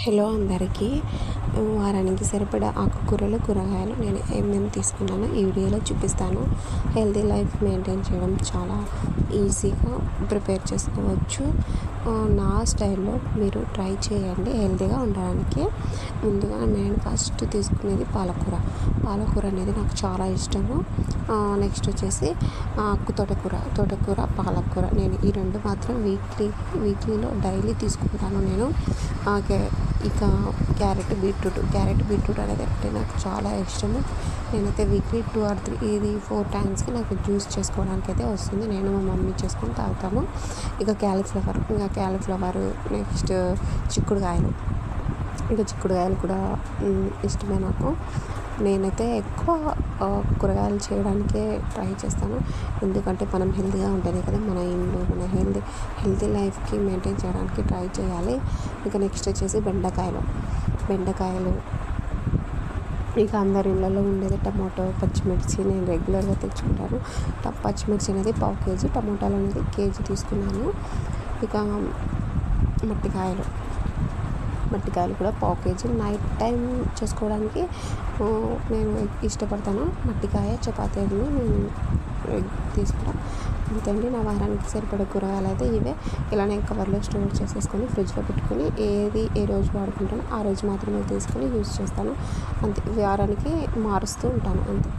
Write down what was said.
Hello అందరికీ. వారానికి సరిపడా ఆకుకూరలు కూరగాయలు నేను ఏమేమి తీసుకున్నానో ఈ వీడియోలో చూపిస్తాను. హెల్తీ లైఫ్ మెయింటైన్ చేయడం చాలా ఈజీగా ప్రిపేర్ చేసుకోవచ్చు. నా స్టైల్లో మీరు ట్రై చేయండి హెల్తీగా ఉండడానికి. ముందుగా నేను ఫస్ట్ తీసుకునేది పాలకూర. పాలకూర అనేది నాకు చాలా ఇష్టము. నెక్స్ట్ వచ్చేసి తోటకూర. తోటకూర పాలకూర నేను ఈ రెండు మాత్రం వీక్లీ వీక్లీలో డైలీ తీసుకుంటాను నేను. ఇక క్యారెట్ బీట్రూట్. క్యారెట్ బీట్రూట్ అనేది అంటే నాకు చాలా ఇష్టము. నేనైతే వీక్లీ టూ ఆర్ త్రీ ఇది ఫోర్ టైమ్స్కి నాకు జ్యూస్ చేసుకోవడానికి అయితే వస్తుంది. నేను మా మమ్మీ చేసుకొని తాగుతాము. ఇక క్యాలీఫ్లవర్ ఇంకా క్యాలీఫ్లవర్ నెక్స్ట్ చిక్కుడుకాయలు. ఇంకా చిక్కుడుకాయలు కూడా ఇష్టమే నాకు. నేనైతే ఎక్కువ కూరగాయలు చేయడానికే ట్రై చేస్తాను. ఎందుకంటే మనం హెల్తీగా ఉంటేనే కదా మన ఇంట్లో మన హెల్తీ హెల్తీ లైఫ్కి మెయింటైన్ చేయడానికి ట్రై చేయాలి. ఇక నెక్స్ట్ వచ్చేసి బెండకాయలు. బెండకాయలు ఇక అందరి ఇళ్ళలో ఉండేది టమాటో పచ్చిమిర్చి నేను రెగ్యులర్గా తెచ్చుకుంటాను. పచ్చిమిర్చి అనేది పావు కేజీ టమాటాలు అనేది కేజీ తీసుకున్నాను. ఇక మట్టికాయలు. మట్టికాయలు కూడా పావు కేజీ. నైట్ టైం చేసుకోవడానికి నేను ఇష్టపడతాను మట్టికాయ చపాతీలు నేను తీసుకుంటాను. అంతే నా వారానికి సరిపడే కూరగాయలు అయితే ఇవే. ఇలానే కవర్లో స్టోర్ చేసేసుకొని ఫ్రిడ్జ్లో పెట్టుకొని ఏది ఏ రోజు వాడుకుంటానో ఆ రోజు మాత్రమే తీసుకొని యూజ్ చేస్తాను. అంతే వారానికి మారుస్తూ ఉంటాను అంతే.